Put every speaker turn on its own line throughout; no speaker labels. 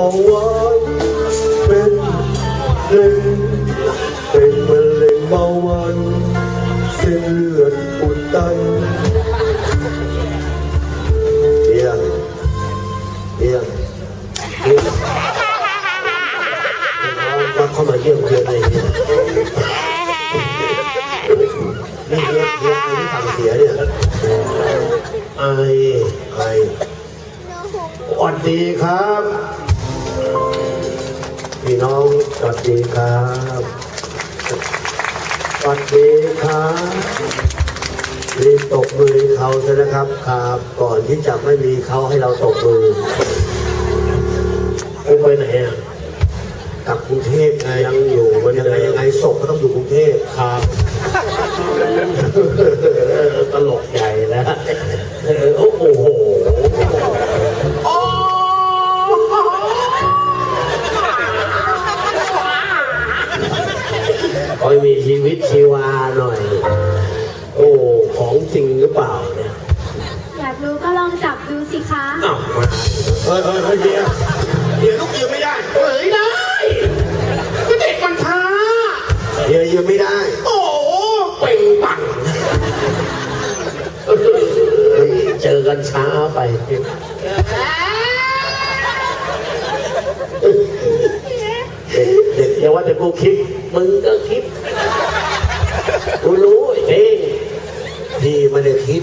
เอาไว้เป็นหนึ่งเป็นมะเร็งเบาหวานเส้นเลือดอุดตันเอียงเอียงเอียงน้องเข้ามาเยี่ยมเยียนอะไรเนี่ยนี่เฮียมเฮียไอ้ที่สั่งเสียเนี่ยไอ้ไอสวัสดีครับ พี่น้องสวัสดีครับสวัสดีครับรีบตกมือเขาซะนะครับครับ ก่อนที่จะไม่มีเขาให้เราตกมือไปไปไหนอะกลับกรุงเทพไงยังอยู่มันยังไงยังไงศพก็ต้องอยู่กรุงเทพครับ เฮ้ยเฮ้ยเฮ้ยเฮียเฮียลูกยืมไม่ได้
เฮ้ยได้ ก็เด็กมันช้า
เฮียยืมไม่ได้
โอ้โหเป่งปัง
เจอกันช้าไป เด็กเด็กอย่าว่าแต่กูคิด มึงก็คิด กูรู้เองพี่ไม่ได้คิด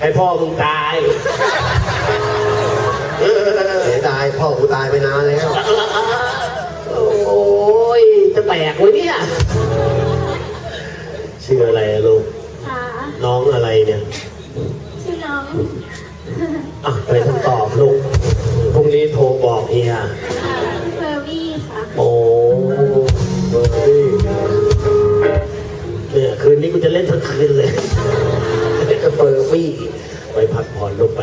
ไอพ่อมึงตาย
พ่อกูตายไปนานแล้ว
โอ้ยจะแตกเลยเนี่ย
ชื่ออะไรอะลูก
ค่ะ
น้องอะไรเนี่ย
ชื่อน้อง
อะไปคำตอบลูก พรุ่งนี้โทรบอกเฮีย
เฟอร์วี่ค่ะ
โอ้เบอร์รี่เนี่ยคืนนี้กูจะเล่นทั้งคืนเลยก็เบอร์รี่ไปพักผ่อนลูกไป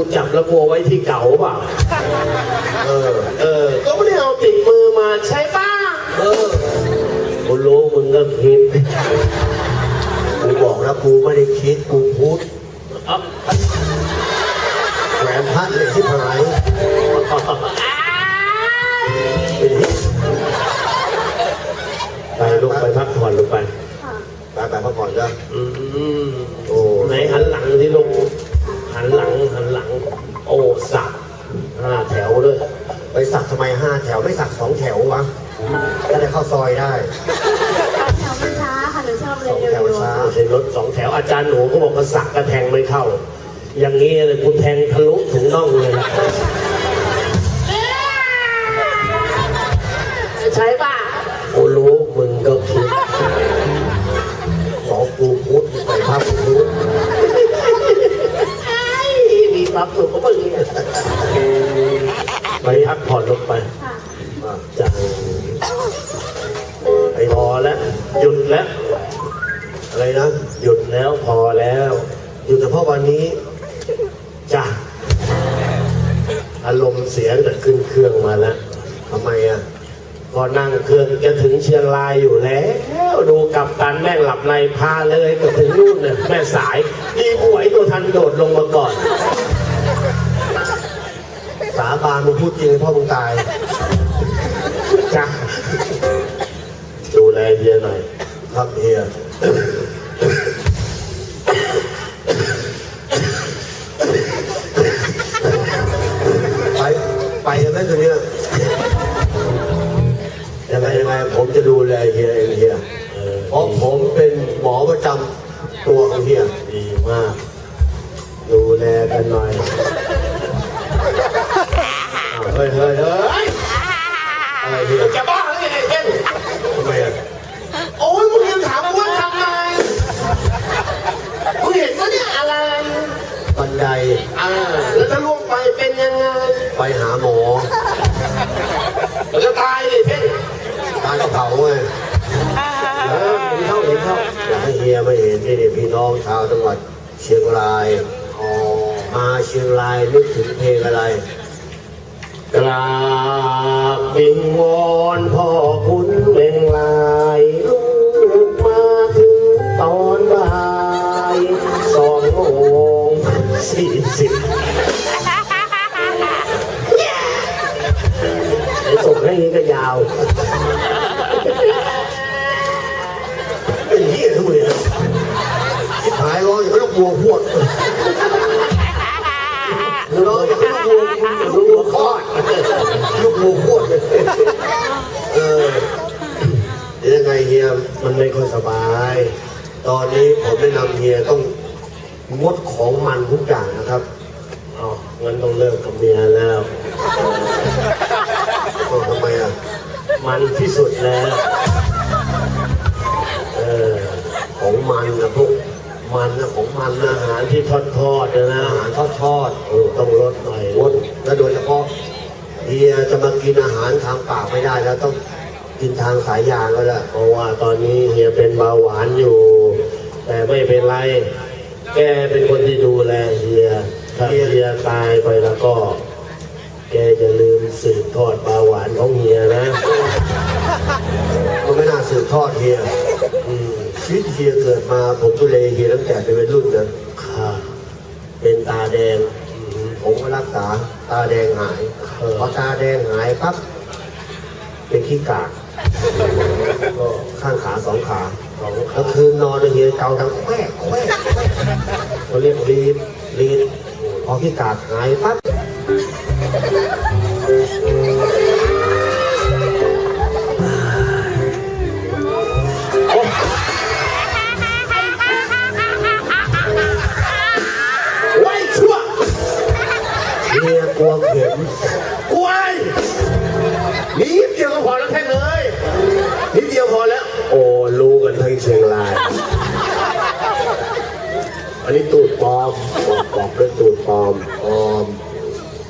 กูจั
บ
แล้วกลัวไว้ที่เก่าเปล่าเออ
เออ ก็ไม่ได้เอาติดมือมาใช่ป่ะ
เออกูรู้มึงก็คิดกูบอกแล้วกูไม่ได้คิดกูพูด
เอา
แหวนพระเลยที่หายไปลูกไปพักผ่อนลูกไป
ค่ะ
ไปไปพักผ่อนจ้ะ
อืม
โอ้
ไหนหันหลังที่ลูก โอ้สักห้าแถวด้วย
ไปสักทำไมห้าแถวไม่สักสองแถววะจะได้เข้าซอยได้
แถวมันช้าค่ะหนูชอบเลย
สอง
เร็
แถว
ว
ช้า
ใช้รถสองแถวอาจารย์หนูก็บอกว่าสักกระแทงไม่เข้า อย่างนี้เลยกูแทงทะลุถึงน่องเลย
อ
ยู่
เฉพาะวันนี้
จ้ะอารมณ์เสียแต่ขึ้นเครื่องมาแล้ว
ทำไมอะ
พอนั่งเครื่องจะถึงเชียงรายอยู่แล้ว ดูกับตันแม่งหลับในพาเลยก็ถึงนู่นเนี่ยแม่สายดีหวยตัวทันโดดลงมาก่อน
สาบานมึงพูดจริงพ่อมึงตาย
จ้ะดูแลเฮียหน่อย
ครับเฮีย ฮ้ยเฮ้ย
เฮ้
ย
อะ
ไรเฮีย
จะบ้าหรือไงเอ็น
ทำไมอะ
โอ้ยมึงยังถามว่าทำไงมึงเห็นว่าเนี่ยอะไร
บันได
อ่าแล้วถ้าล่วงไปเป็นยังไง
ไปหาหมอ
เราจะตายเลยเพ่น
ตายก็เผาไง
เออเห็นเข้าเห็นเข้า
อยากให้เฮียไม่เห็นนี่นี่พี่น้องชาวจังหวัดเชียงราย
อ๋อ
มาเชียงรายนึกถึงเพลงอะไร
กราบบิงวอนพ่อคุณเวงลายลูกมาถึงตอนบ่ายสองโมงสี่สิบส่งให้นี้ก็ยาว
เป็นเหี้ยทุกคนเลยชิบหายร้อยอย่างกับลูกวัวพวด ร้อยอย่างกับลูกวัวลูกวัวคอดลูกวัวพวดเลยเออยังไงเฮียมันไม่ค่อยสบาย ตอนนี้ผมแนะนำเฮียต้องงดของมันทุกอย่างนะครับ
อ๋องั้นต้องเลิกกับเมียแล้ว
ทำไมอะ
มันที่สุดแล้ว เออ
ของมันนะพวกมันนะของมัน
อาหารที่ทอดทอดๆนะ
อาหารทอดทอด
เออต้องลดหน่อย
งดและโดยเฉพาะเฮียจะมากินอารทางปากไม่ได้แล้วต้องกินทางสายยางก็แล้ว
เพราะว่าตอนนี้เฮียเป็นเบาหวานอยู่ แต่ไม่เป็นไร แกเป็นคนที่ดูแลเฮียถ้าเฮียตายไปแล้วก็ แกจะลืมสืบทอดเบาหวานของเฮียนะ
มันไม่น่าสืบทอดเฮียชีวิตเฮียเกิดมาผมดูแลเฮียตั้งแต่เป็นวัยรุ่นนะ
ค่ะ
เป็นตาแดง ผมก็รักษาตาแดงหายพอตาแดงหายปั๊บ เป็นขี้กากก็ข้างขาสองขา
ของ
ก็คืนนอนเฮียเกาดังแควกแควก
เขาเรียกรีด
ลีดพอขี้กากหายปั๊บ
ไว้ชั่ว
เฮียกลัวเข็ม
เชียงราย อันนี้ตูดปลอมบอกบอกเรื่องตูดปลอม
ปลอม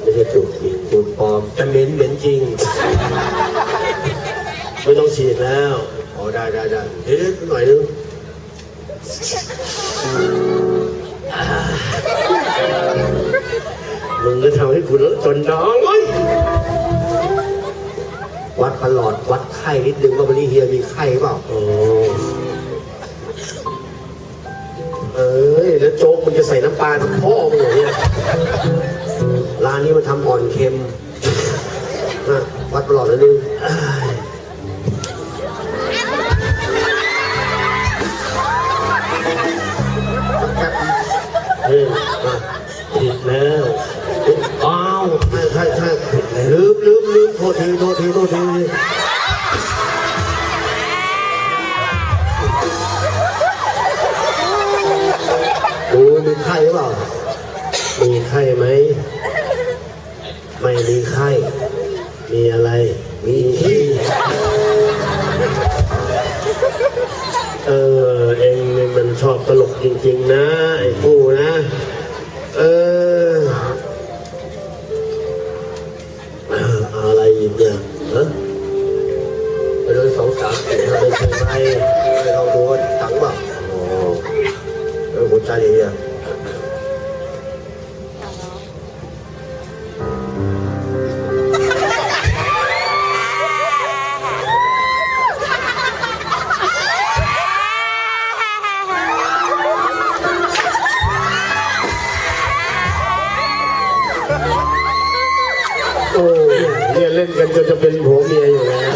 ไม่ใช่ตูดจริง
ตูดปลอมจะเหม็นเหม็นจริง
ไม่ต้องฉีดแล้ว
อ๋อได้ได้ได้เดี๋ยวหน่อยนึง
มึงจะทำให้กูเลอะจนน้องเว้ย
วัดประหลอดวัดไข้นิดนึงว่าวันนี้เฮียมีไข้เปล่า
โอ้ เอ้ยแล้วโจ๊กมึงจะใส่น้ำปลาทั้งพ่อมึงอย่างเนี้ย
ร้านนี้มันทำอ่อนเค็มนะวัดประหลอดนิดนึง
เฮ้ยอะผิดแล้ว
อ้าวใช่ใช่ใช่ลืมลืมลืมโทษทีโทษทีโทษที ดูมีไข้หรือเปล่า
มีไข้ไหม
ไม่มีไข้
มีอะไร
มีที่
เออ เองมันชอบตลกจริง ๆ นะ ไอ้ผู้นะ เออ อะไรอีกเนี่ยฮะ
ไปโดนสองสามสี่ห้า
ไม่ใช่ไหม
ไปลองดูว่าถังเปล่า หัวใจเฮีย
โอ้เนี่ยเล่นกันจนจะเป็นผัวเมียอยู่แล้ว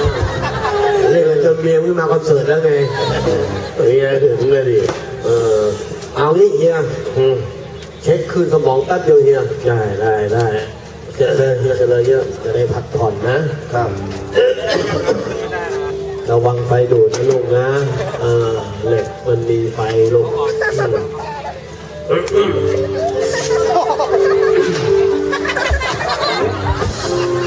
เล่นกันจนเมียไม่มาคอนเสิร์ตแล้วไง
เมียถึงเลยดิ
เออ เอางี้เฮีย
อืม
เช็คคืนสมองแป๊บเดียวเฮีย
ได้ได้ได้เสร็จเลยเสร็จเลยเยอะจะได้พักผ่อนนะ
ครับ
ระวังไฟดูดนะลูกนะเออเหล็กมันมีไฟลูกอืม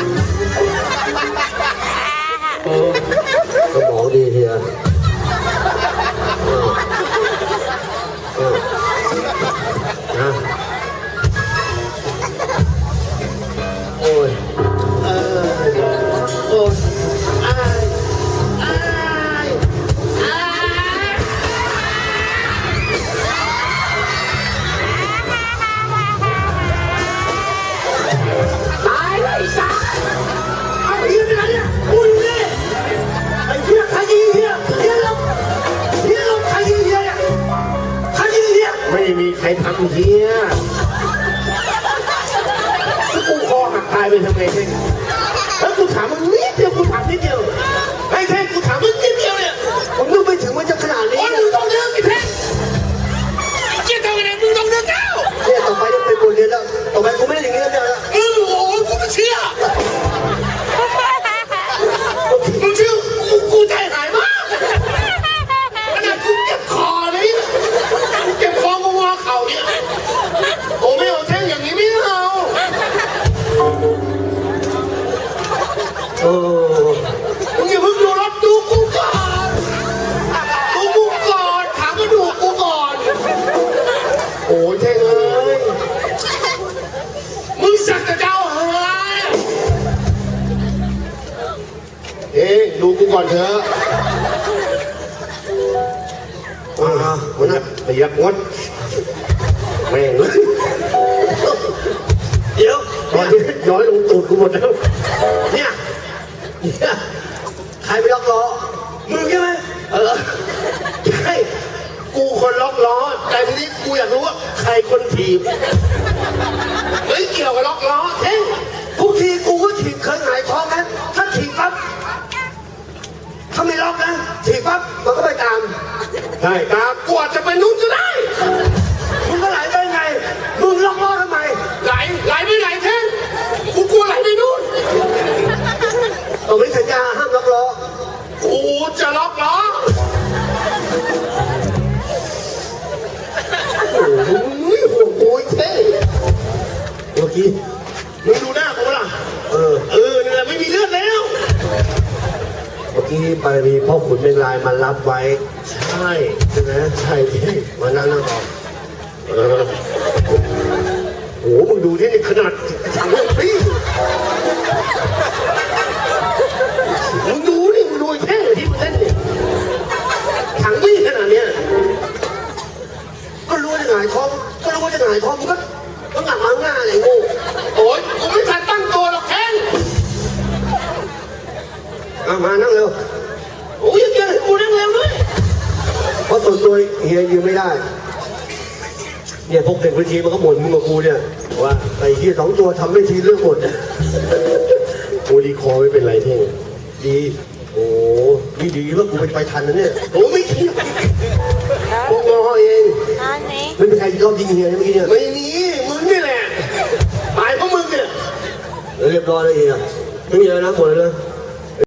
กู
คอหักตายไปทำไงเท่งแล้วกูถามมึงนิดเดียวกูถามนิดเดียวไอ้เท่งกูถามมึงนิดเดียวเนี่ย
ผมนึกไม่ถึงมันจะขนาดนี้
โอ้ยมึงต้องเลือกไอ้เท่งไอ้เจี๊ยทำไงมึงต้องเลือกแล้ว
เนี่ยต่อไปต้องเป็นบทเรียนแล้วต่อไปกูไม่ได้อย่างนี้แล้วเนี่
ดูกูก่อนเถอะอ่าวันนั้นไปยักงดแม่ง
เดี๋ยว
ตอนนี้ย้อยลงตูดกูหมดแล้ว
เนี่ยเนี่ยใครไปล็อกล้อมึงใช่ไหม
เออใช่กูคนล็อกล้อ แต่ทีนี้กูอยากรู้ว่าใครคนถีบเฮ้ยเกี่ยวกับล็อกล้อ
ปั๊บมันก็ไปตาม
ใช่ตามกูอาจะไปนู้นก็ได้
มึงก็ไหลไปไงมึงล็อกล้อทำไม
ไหลไหลไปไหนเท่กูกลัวไหลไปนู้น
ตรงนี้สัญญาห้ามล็อกล้อ
กูจะล็อกล้อโอ้ยหัวกูไอ้เท่
เมื่อกี้
มึงดูหน้ากูล่ะ
เออ
เออนั่นแหละไม่มีเลือด
ที่ไปมีพ่อขุนเป็นลายมารับไว้
ใช่
ใช่ไหม
ใช่ที่
มานั่งนั่งก่อก
โอ้โหมึงดูที่นี่ขนาด
ไม่ได้ เนี่ยพวกเด็กเวทีมันก็บ่นมึงกับกูเนี่ยว่าไอ้ที่สองตัวทำไม่ทีเรื่องหมด
กูดีคอไม่เป็นไรเท่ง
ดี โอ้ดีดีว่ากูไปไปทันนะเนี่ย
โอ้ไม่คิดกูงอเอง
ไม่มีใครรอบยิงเฮียนะเมื่อกี้เนี่ย
ไม่มีมึงนี่แหละตายเพราะมึงเนี่ย
เรียบร้อยแล้วเฮียไม่มีอะไรนะหมดเลยนะ